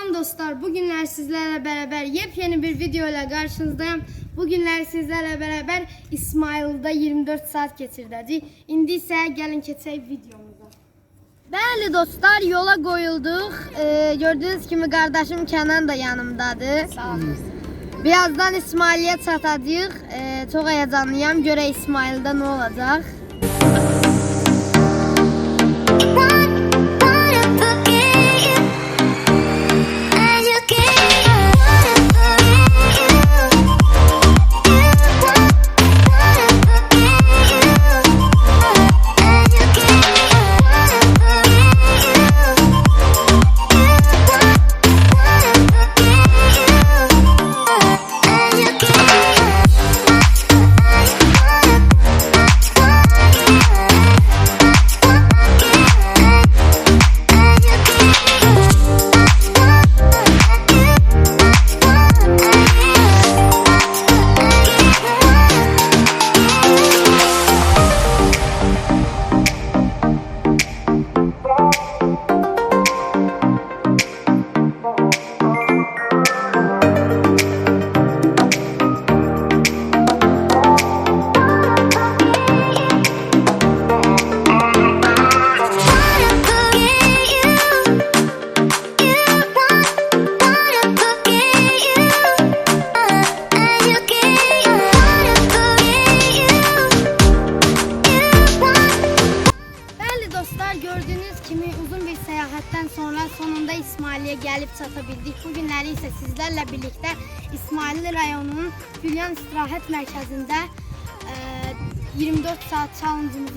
Salam dostlar. Bugünler sizlerle beraber yepyeni bir video ile karşınızdayım. Bugünler sizlerle beraber İsmail'da 24 saat geçirdik. İndi ise gelin keçək videomuza. Bəli dostlar, yola qoyulduq. Ee, gördüğünüz kimi kardeşim Kenan da yanımdadır. Sağ Birazdan İsmail'e çatacağıq. Ee, çok heyecanlıyam. Görək İsmail'da ne olacak.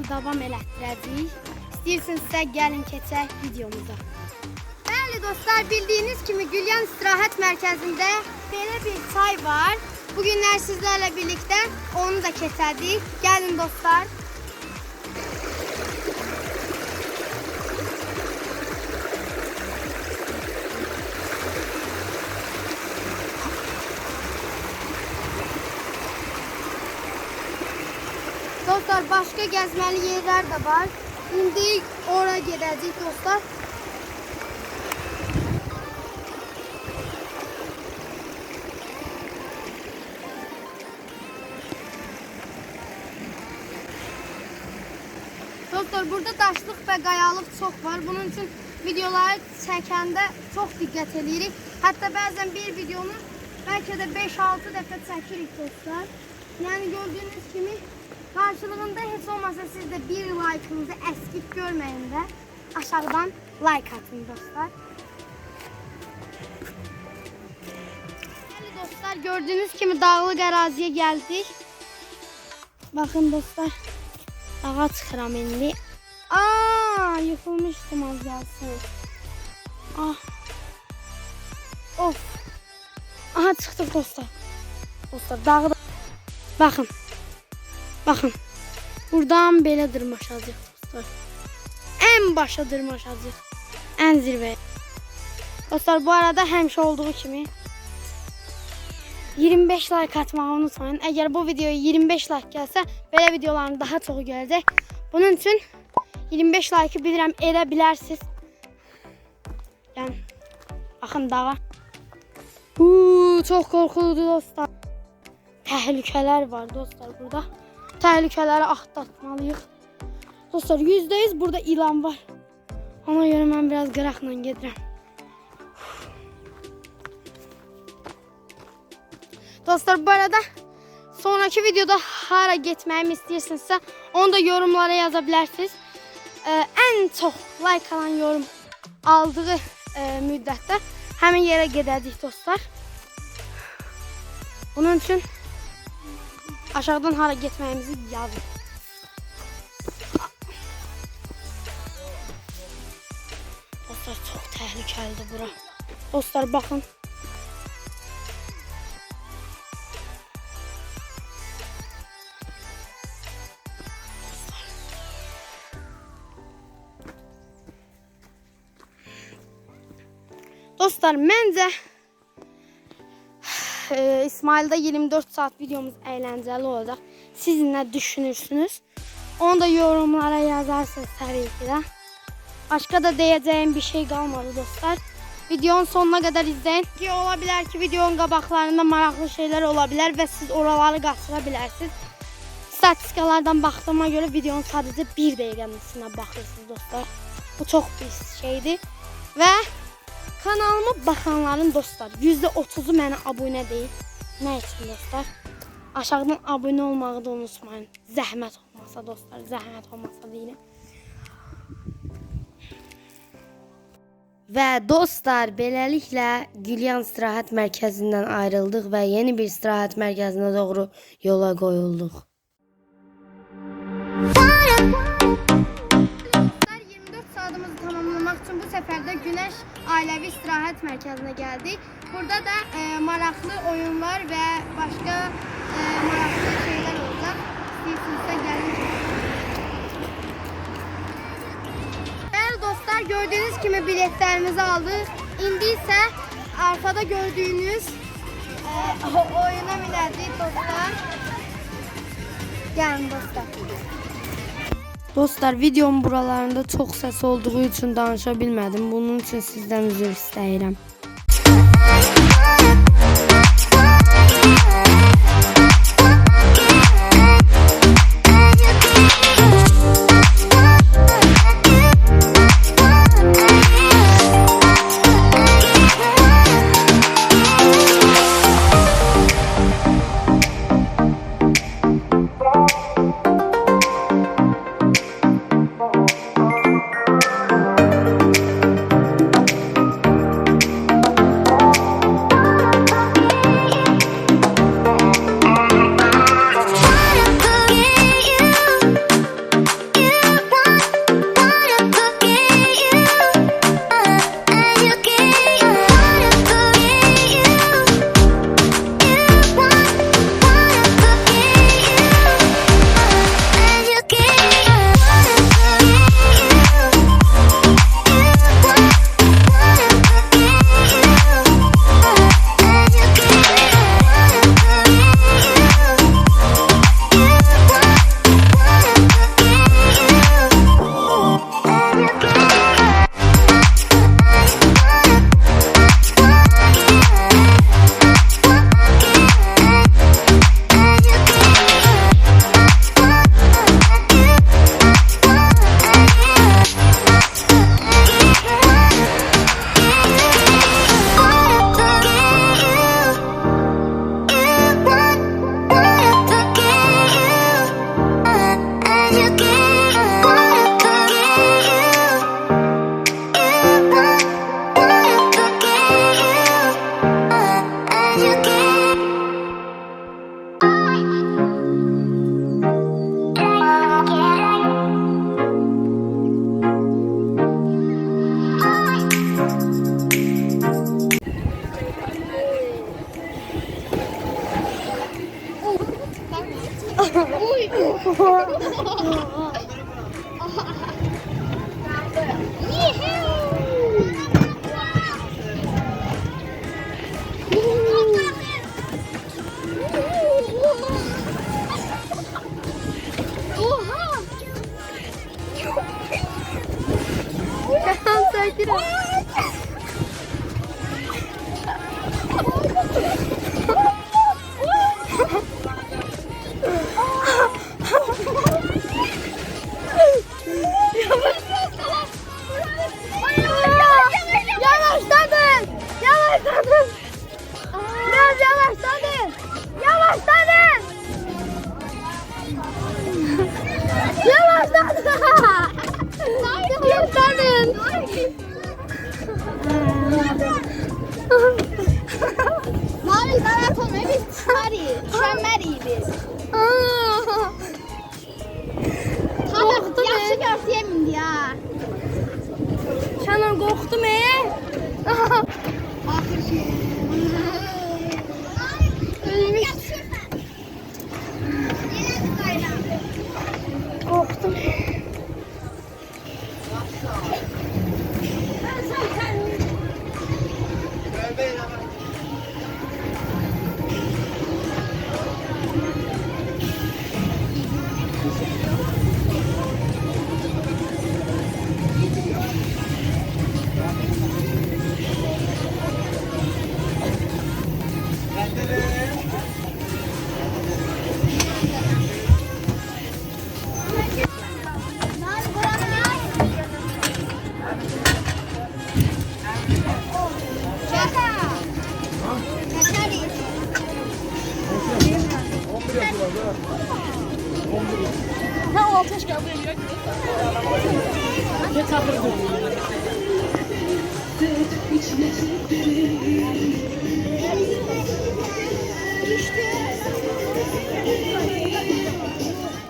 Challenge-ımızı davam elətdirəcəyik. İstəyirsinizsə gəlin keçək videomuza. Bəli dostlar, bildiyiniz kimi Gülyan İstirahət Mərkəzində belə bir çay var. Bu günlər sizlərlə birlikdə onu da keçəcəyik. Gəlin dostlar. Dostlar başka gezmeli yerler de var. Şimdi oraya gideceğiz dostlar. Dostlar burada daşlıq və qayalıq çox var. Bunun üçün videoları çəkəndə çox diqqət edirik. Hətta bəzən bir videonu bəlkə də 5-6 dəfə çəkirik dostlar. Yəni gördüyünüz kimi karşılığında heç olmasa siz de bir like'ınızı eskik görmeyin de aşağıdan like atın dostlar. Bəli dostlar gördüğünüz kimi dağlıq əraziyə gəldik. Baxın dostlar. Dağa çıxıram indi. Aa, yıkılmışdım az qalsın. Ah. Of. Aha çıxdıq dostlar. Dostlar dağı da... Bakın. Buradan belə dırmaşacağıq dostlar. En başa dırmaşacağıq. En zirveye. Dostlar bu arada həmişə olduğu kimi 25 like atmağı unutmayın. Eğer bu videoya 25 like gəlsə, belə videoların daha çoxu gələcək. Bunun üçün 25 like bilirəm elə bilərsiniz. Yəni baxın dağa. Uuu, çox qorxuludur dostlar. Təhlükələr var dostlar burada. Təhlükələri axtarmalıyıq. Dostlar, %100 burada ilan var. Ona görə mən biraz qıraqla gedirəm. Dostlar, bu arada sonraki videoda hara getməyimi istəyirsinizsə, onu da yorumlara yaza bilərsiniz. Ee, ən çox like alan yorum aldığı e, müddətdə həmin yerə gedəcəyik dostlar. Bunun üçün aşağıdan hara getməyimizi yazın. Dostlar çox təhlükəlidir bura. Dostlar baxın. Dostlar məncə e, İsmail'de 24 saat videomuz eğlenceli olacak. Siz ne düşünürsünüz? Onu da yorumlara yazarsınız tabii ki de. Başka da diyeceğim bir şey kalmadı dostlar. Videonun sonuna kadar izleyin. Ki olabilir ki videonun qabaqlarında maraqlı şeyler olabilir ve siz oraları qaçıra bilərsiniz. Statistikalardan baktığıma göre videonun sadece bir dəqiqəsinə baxırsınız dostlar. Bu çok pis şeydir. Ve kanalıma baxanların dostlar %30'u mənə abunə deyil. Nə üçün dostlar? Aşağıdan abunə olmağı da unutmayın. Zəhmət olmasa dostlar, zəhmət olmasa deyirəm. Və dostlar, beləliklə Gülyan istirahət mərkəzindən ayrıldıq və yeni bir istirahət mərkəzinə doğru yola qoyulduq. Dostlar sefer de Güneş Ailevi İstirahat Merkezi'ne geldik. Burada da e, maraqlı oyunlar ve başka e, maraqlı şeyler olacak. İstiyorsanız gelin. Evet dostlar gördüğünüz gibi biletlerimizi aldık. İndi ise arkada gördüğünüz e, oyuna binəcəyik dostlar. Gelin dostlar. Dostlar, videonun buralarında çox səs olduğu üçün danışa bilmədim. Bunun üçün sizdən üzr istəyirəm. Biraz. Yavaşladın! Yavaşladın! Mari, zaraz on wybić Mari, Mari biz. Tamam, yaxşı görsəyəm indi ya. Şanan qorxdu mə? Axır şey.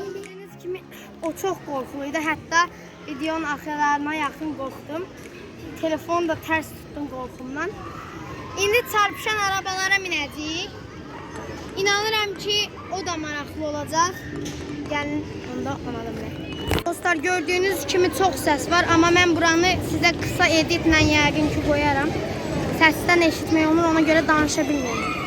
Bildiyiniz kimi o çox qorxuluydu. Hətta videonun axırlarına yaxın qorxdum. Telefonu da tərs tutdum qorxumdan. İndi çarpışan arabalara minəcəyik. İnanıram ki, o da maraqlı olacaq. Gəlin, onda ona da minək. Dostlar, gördüyünüz kimi çox səs var, amma mən buranı sizə qısa editlə yəqin ki, qoyaram. Səsdən eşitmək olur, ona görə danışa bilmirəm.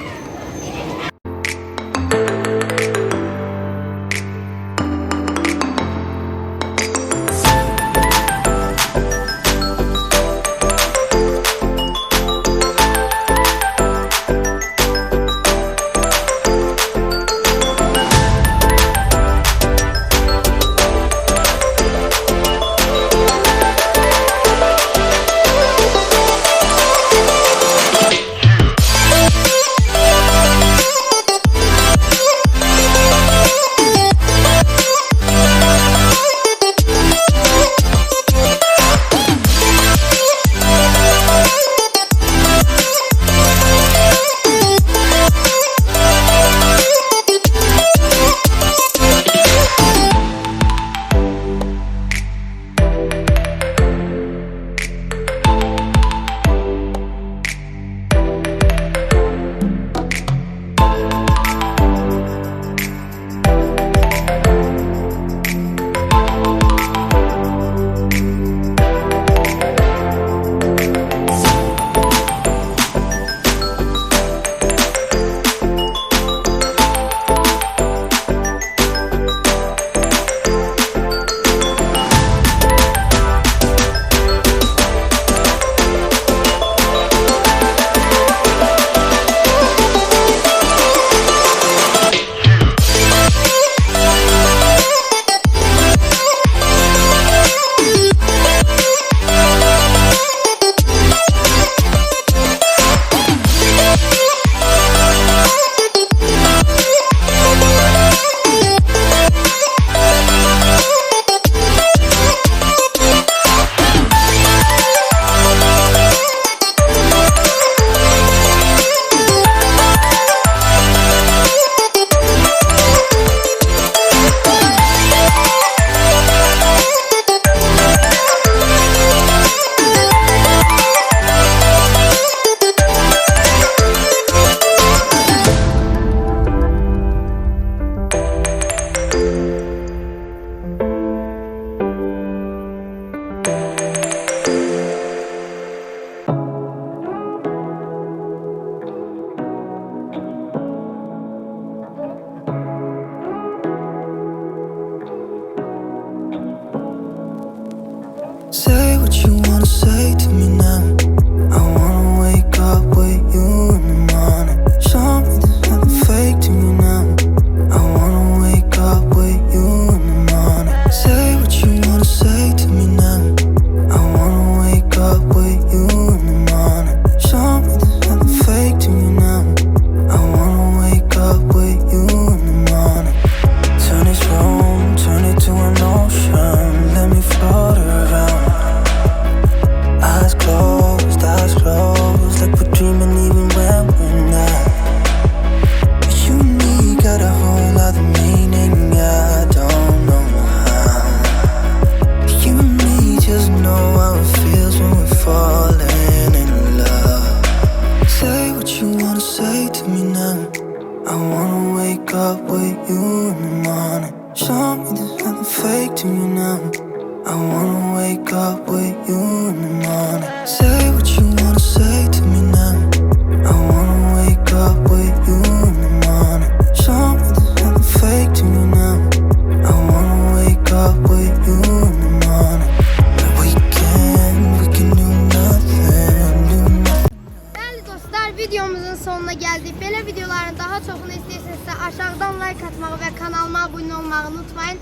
olmayı unutmayın.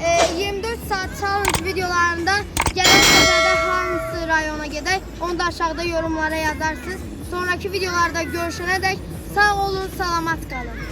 Ee, e, 24 saat challenge videolarında gelen seferde hangi rayona gider onu da aşağıda yorumlara yazarsınız. Sonraki videolarda görüşene dek sağ olun, salamat kalın.